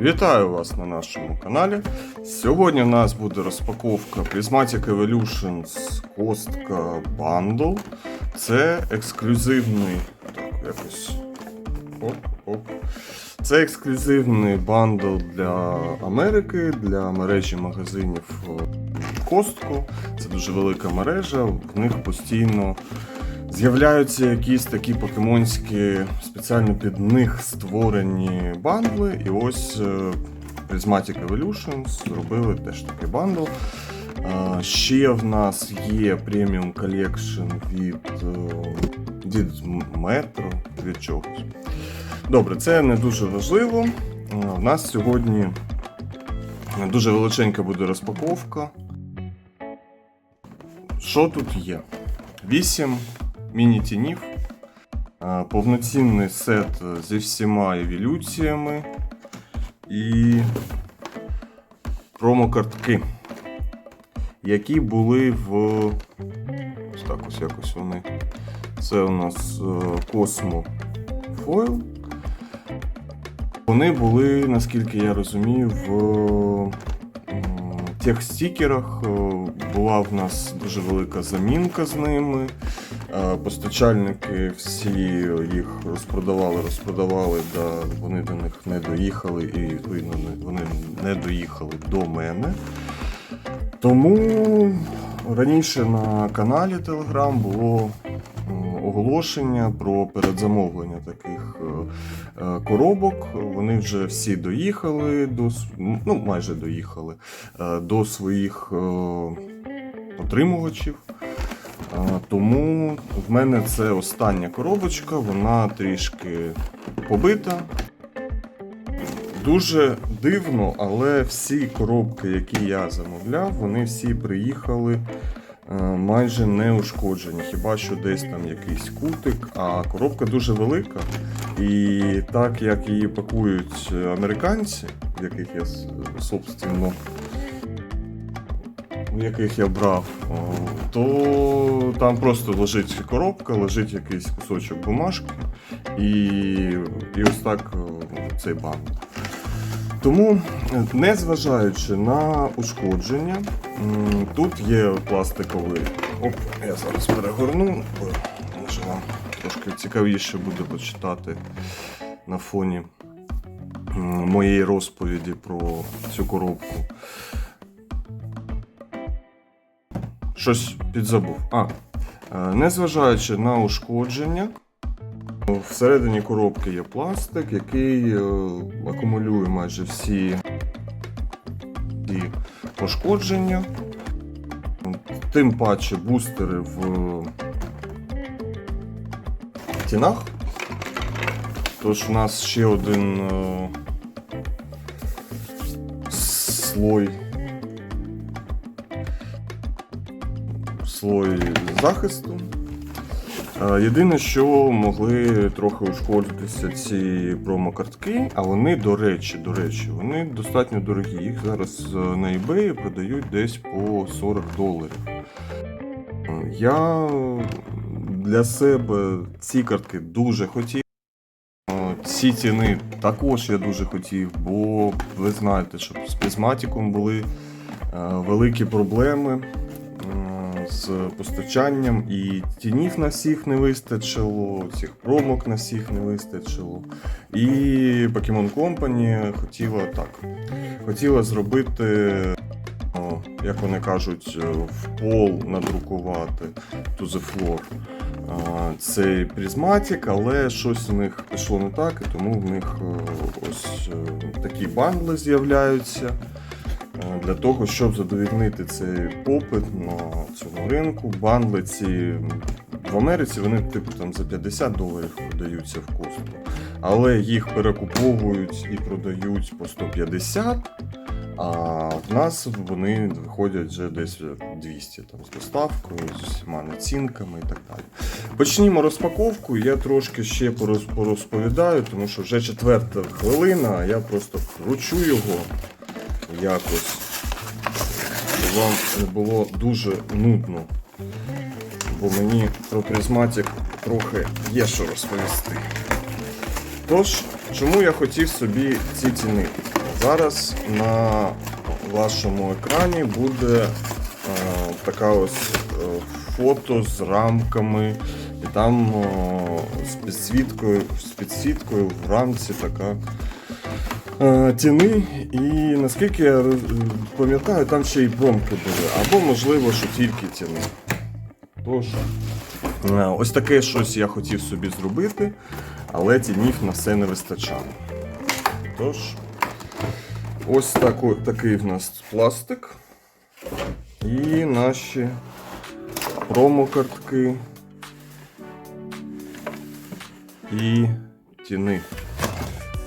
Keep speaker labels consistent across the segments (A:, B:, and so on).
A: Вітаю вас на нашому каналі. Сьогодні у нас буде розпаковка Prismatic Evolutions костка Bundle. Це ексклюзивний. Так, якось. Оп, оп. Це ексклюзивний бандл для Америки, для мережі магазинів е, Костко. Це дуже велика мережа, в них постійно з'являються якісь такі покемонські спеціально під них створені бандли. І ось е, Prismatic Evolutions зробили теж такий бандл. Е, Ще в нас є преміум колекшн від, е, від метро, від чогось. Добре, це не дуже важливо. У нас сьогодні дуже величенька буде розпаковка. Що тут є? 8 міні-тінів, е, повноцінний сет зі всіма еволюціями і промокартки, які були в. Ось так ось якось вони. Це у нас Космо Фойл. Вони були, наскільки я розумію, в тих стікерах. Е, Була в нас дуже велика замінка з ними. Е, Постачальники всі їх розпродавали, розпродавали, да, вони до них не доїхали, і відповідно вони не доїхали до мене. Тому раніше на каналі Telegram було оголошення про передзамовлення таких коробок. Вони вже всі доїхали до ну, майже доїхали е, до своїх е, отримувачів. Е, Тому в мене це остання коробочка, вона трішки побита. Дуже дивно, але всі коробки, які я замовляв, вони всі приїхали е, майже не ушкоджені. Хіба що десь там якийсь кутик, а коробка дуже велика. І так як її пакують американці, в яких я собственно в яких я брав, то там просто лежить коробка, лежить якийсь кусочок бумажки і, і ось так цей банк. Тому, незважаючи на ушкодження, тут є пластиковий. Оп, я зараз перегорну, може вам трошки цікавіше буде почитати на фоні моєї розповіді про цю коробку. Щось підзабув. А, е, незважаючи на ушкодження, всередині коробки є пластик, який е, акумулює майже всі пошкодження. Тим паче бустери в тінах. Тож у нас ще один е, слой. Слой захисту. Е, Єдине, що могли трохи ушкодитися ці промокартки, а вони, до речі, до речі, вони достатньо дорогі. Їх зараз е, на eBay продають десь по 40 доларів. Е, Я для себе ці картки дуже хотів. Е, Ці ціни також я дуже хотів, бо ви знаєте, що з призматиком були е, великі проблеми е, з постачанням, і тінів на всіх не вистачило, цих промок на всіх не вистачило. І Pokemon Company хотіла так. Хотіла зробити, як вони кажуть, е, в пол надрукувати to the floor. Цей призматик, але щось у них пішло не так, і тому в них е, ось е, такі бандли з'являються для того, щоб задовільнити цей попит на цьому ринку. Бандли ці в Америці вони типу там за 50 доларів продаються в костку, але їх перекуповують і продають по 150. А в нас вони виходять вже десь 200 там, з доставкою, з усіма націнками і так далі. Почнімо розпаковку. Я трошки ще пороз- порозповідаю, тому що вже четверта хвилина, а я просто кручу його якось. Вам не було дуже нудно. Бо мені про призматик трохи є що розповісти. Тож, чому я хотів собі ці ціни? Зараз на вашому екрані буде е, така ось е, фото з рамками, і там е, з підсвіткою, з підсвіткою в рамці така е, тіни. І наскільки я пам'ятаю, там ще й промки були, або можливо, що тільки тіни. Тож, е, ось таке щось я хотів собі зробити, але тінів на все не вистачало. Тож, ось тако- такий в нас пластик. І наші промокартки. І тіни.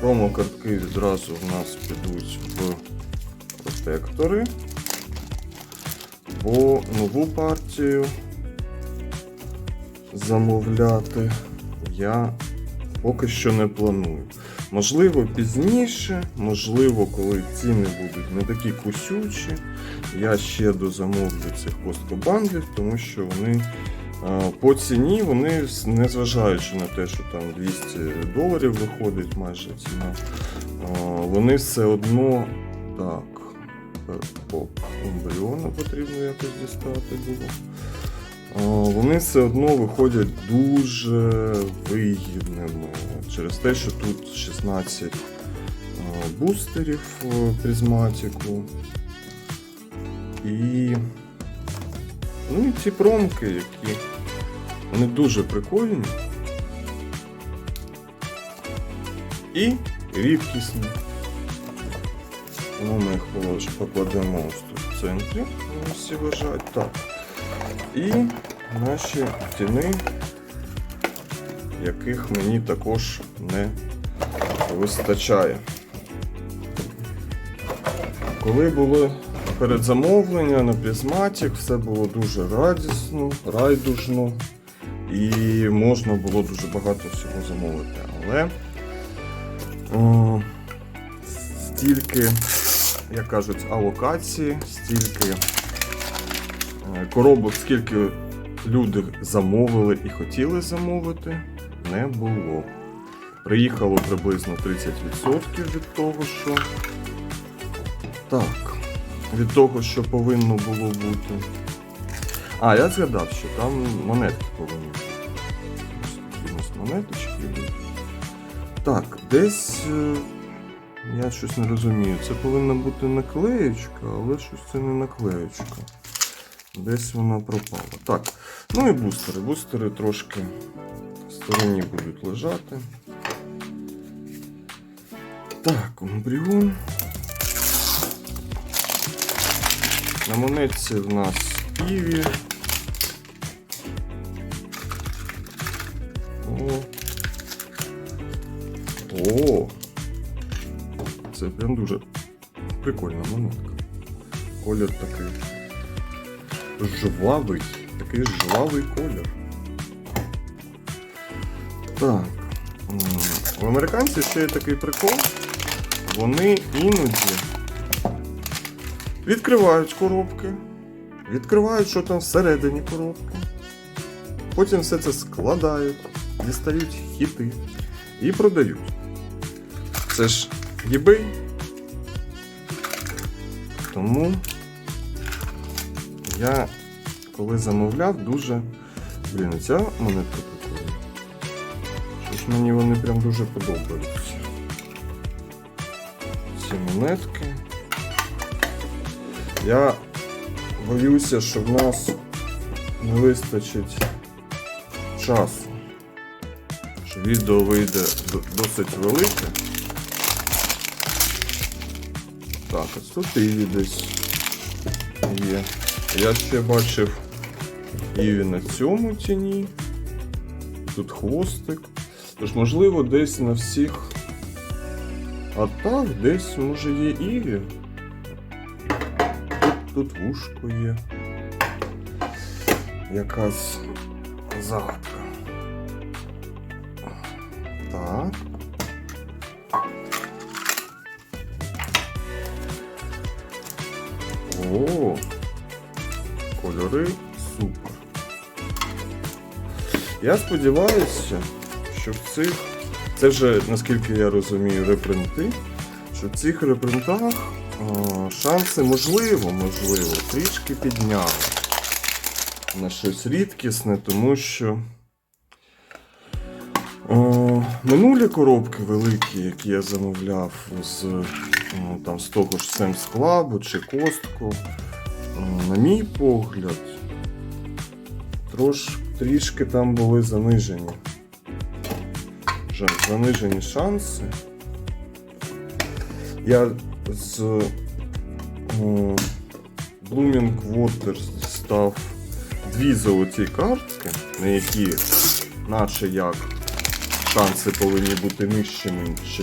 A: Промокартки відразу в нас підуть в протектори. Бо нову партію замовляти я поки що не планую. Можливо, пізніше, можливо, коли ціни будуть не такі кусючі, я ще дозамовлю цих посткобандлів, тому що вони е, по ціні, вони, незважаючи на те, що там 200 доларів виходить майже ціна, е, вони все одно так. е, О, ембріона потрібно якось дістати було. Е, Вони все одно виходять дуже вигідними через те, що тут 16 е, бустерів е, призматику. І, ну, і ці промки, які вони дуже прикольні. І рідкісні. Тому ми їх покладемо ось тут в центрі. Всі лежать. Так. І наші тіни, яких мені також не вистачає. Коли було передзамовлення на Prismatic, все було дуже радісно, райдужно і можна було дуже багато всього замовити. Але о, стільки, як кажуть, алокації, стільки е, коробок, скільки люди замовили і хотіли замовити, не було. Приїхало приблизно 30% від того, що. Так. Від того, що повинно було бути. А, я згадав, що там монетки повинні бути. Ось монеточки йдуть. Так, десь. е, Я щось не розумію. Це повинна бути наклеєчка, але щось це не наклеєчка. Десь вона пропала. Так, ну і бустери. Бустери трошки в стороні будуть лежати. Так, Умбріон. На монетці в нас Іві. О. О. Це прям дуже прикольна монетка. Колір такий жвавий, такий жвавий колір. Так. У американців ще є такий прикол. Вони іноді відкривають коробки, відкривають, що там всередині коробки. Потім все це складають, дістають хіти і продають. Це ж eBay. Тому я коли замовляв, дуже. Блін, ця монетка прикольна. Щось мені вони прям дуже подобаються. Ці монетки. Я боюся, що в нас не вистачить часу. Що відео вийде досить велике. Так, ось тут Іві десь є. Я ще бачив Іві на цьому тіні. Тут хвостик. Тож, можливо, десь на всіх. А так, десь може є Іві. Тут, тут вушко є. Якась загадка. Так. О, кольори супер. Я сподіваюся, що в цих Це вже, наскільки я розумію, репринти. Що в цих репринтах а, шанси можливо, можливо, трішки підняли на щось рідкісне, тому що о, минулі коробки великі, які я замовляв з, ну, там, з того ж Sam's Club чи Костку, на мій погляд, трош, трішки там були занижені. Жаль, занижені шанси. Я з о, Blooming Waters став дві золоті картки, на які, наче як, шанси повинні бути нижчими, ніж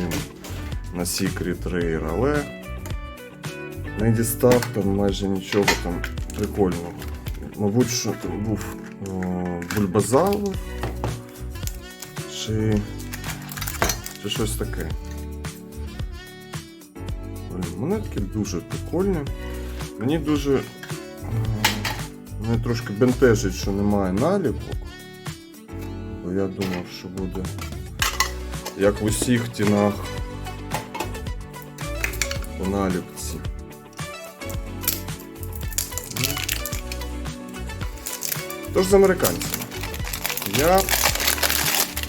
A: на Secret Rare, але не дістав там майже нічого там прикольного. Мабуть, що там був о, бульбазавр чи, чи щось таке. Монетки дуже прикольні. Мені дуже е, мене трошки бентежить, що немає наліпок. Бо я думав, що буде як в усіх тінах по наліпці. Тож з американцями. Я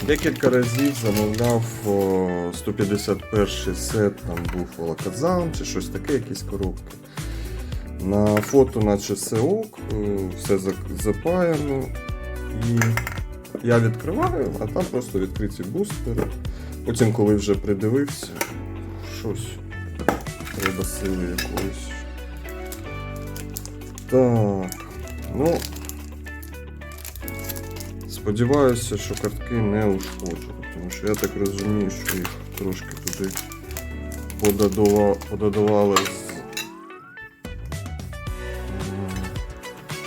A: декілька разів замовляв о, 151 сет, там був Волоказан чи щось таке, якісь коробки. На фото, наче все ок, е, все запаяно. І я відкриваю, а там просто відкриті бустери. Потім, коли вже придивився, щось треба сили якоїсь. Так, ну. Сподіваюся, що картки не ушкоджені, тому що я так розумію, що їх трошки туди з...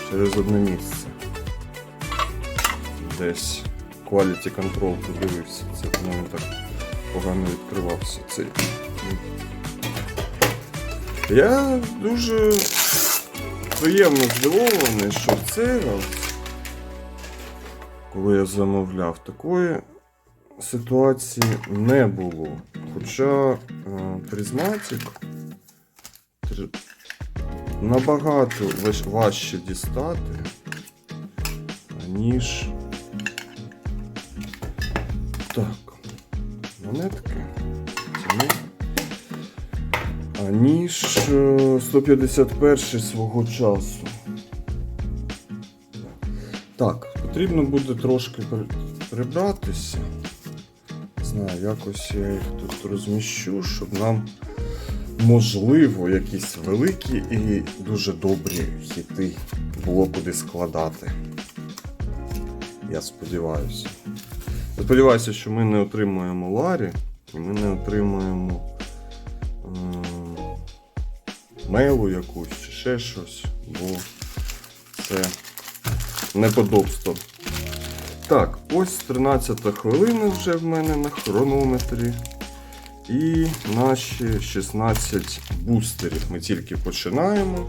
A: через одне місце. Десь quality control подивився. Це тому він так погано відкривався цей. Я дуже приємно здивований, що в цей раз коли я замовляв, такої ситуації не було. Хоча е, призматик набагато важче дістати, ніж. Так, монетки. Ціни. Аніж е, 151 свого часу. Так, потрібно буде трошки прибратися. Не знаю, якось я їх тут розміщу, щоб нам, можливо, якісь великі і дуже добрі хіти було куди складати. Я сподіваюся. Сподіваюся, що ми не отримуємо Ларі, і ми не отримуємо ем, мейлу якусь чи ще щось, бо це неподобство. Так, ось 13 хвилина вже в мене на хронометрі. І наші 16 бустерів. Ми тільки починаємо.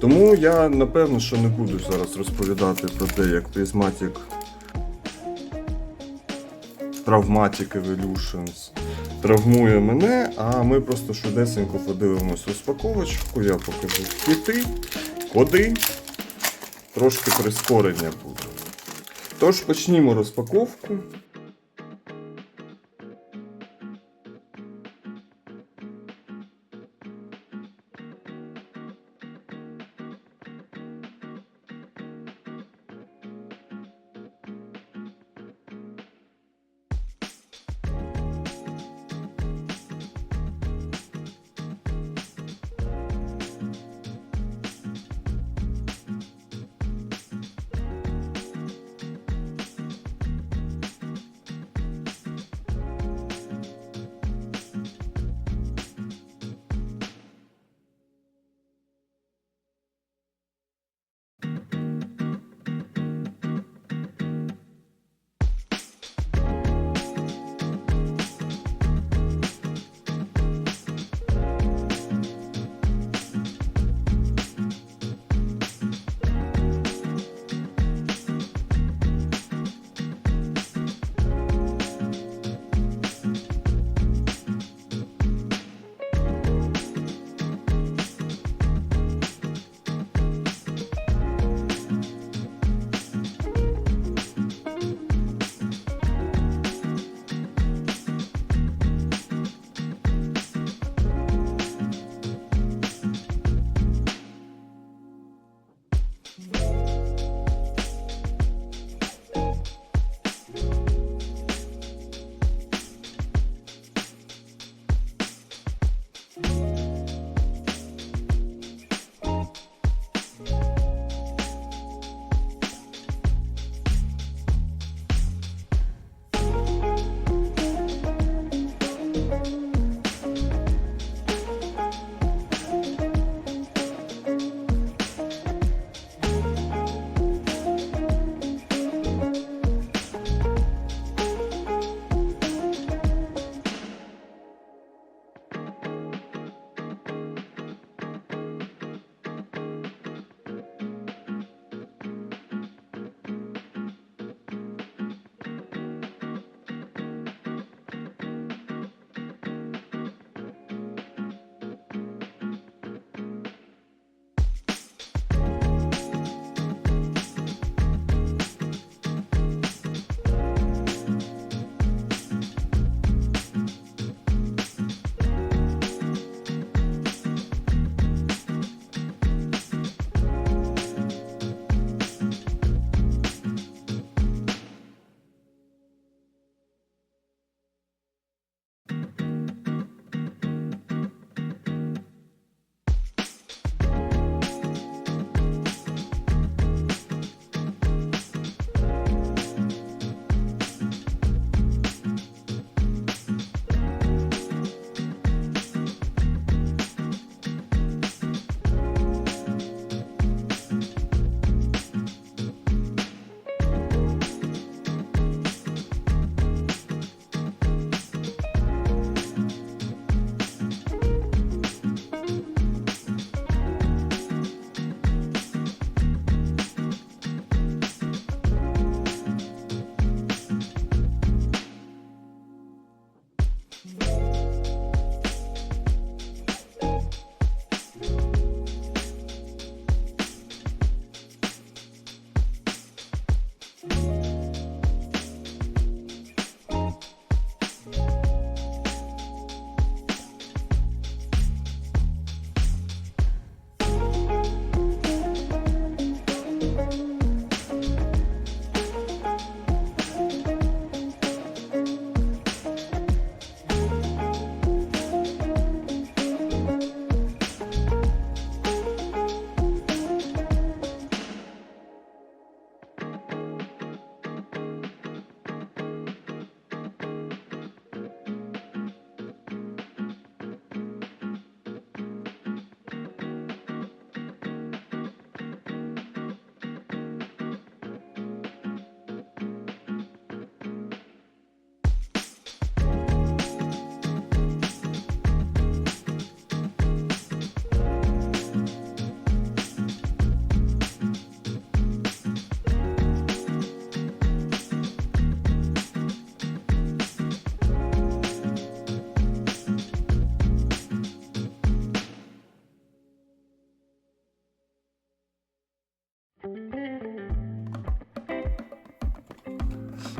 A: Тому я напевно, що не буду зараз розповідати про те, як Prismatic Traumatic Evolutions травмує мене, а ми просто швидесенько подивимось розпаковочку, я покажу хіти, коди, трошки прискорення буде. Тож почнімо розпаковку.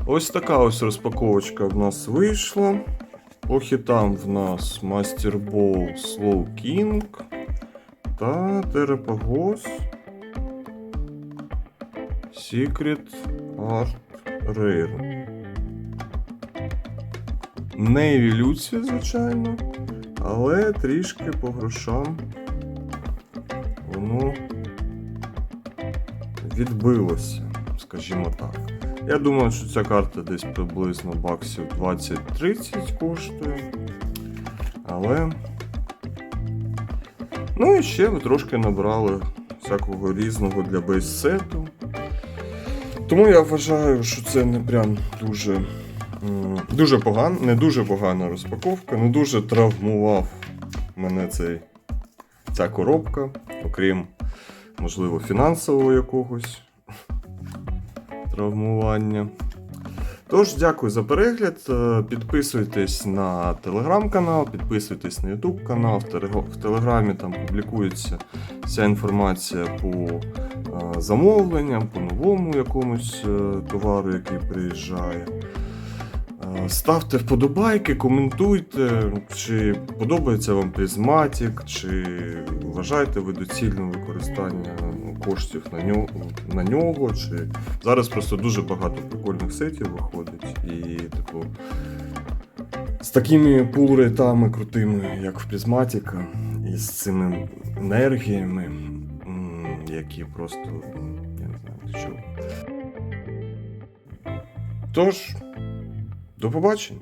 A: Ось така ось розпаковочка в нас вийшла. По хітам в нас Master Ball Slow King та Терапагос Secret Art Rare. Не еволюція, звичайно, але трішки по грошам воно відбилося, скажімо так. Я думаю, що ця карта десь приблизно баксів 20-30 коштує. Але. Ну і ще ми трошки набрали всякого різного для бейс-сету. Тому я вважаю, що це не прям дуже. Дуже погано, не дуже погана розпаковка, не дуже травмував мене цей, ця коробка, окрім, можливо, фінансового якогось травмування. Тож, дякую за перегляд. Е, Підписуйтесь на телеграм-канал, підписуйтесь на ютуб канал. В телеграмі там публікується вся інформація по е, замовленням, по новому якомусь е, товару, який приїжджає. Ставте вподобайки, коментуйте, чи подобається вам призматік, чи вважаєте ви доцільним використання коштів на нього, на нього. Чи... Зараз просто дуже багато прикольних сетів виходить. І, типу, з такими пул-рейтами крутими, як в призматіка, і з цими енергіями, які просто. Я не знаю, чого. Тож, до побачення.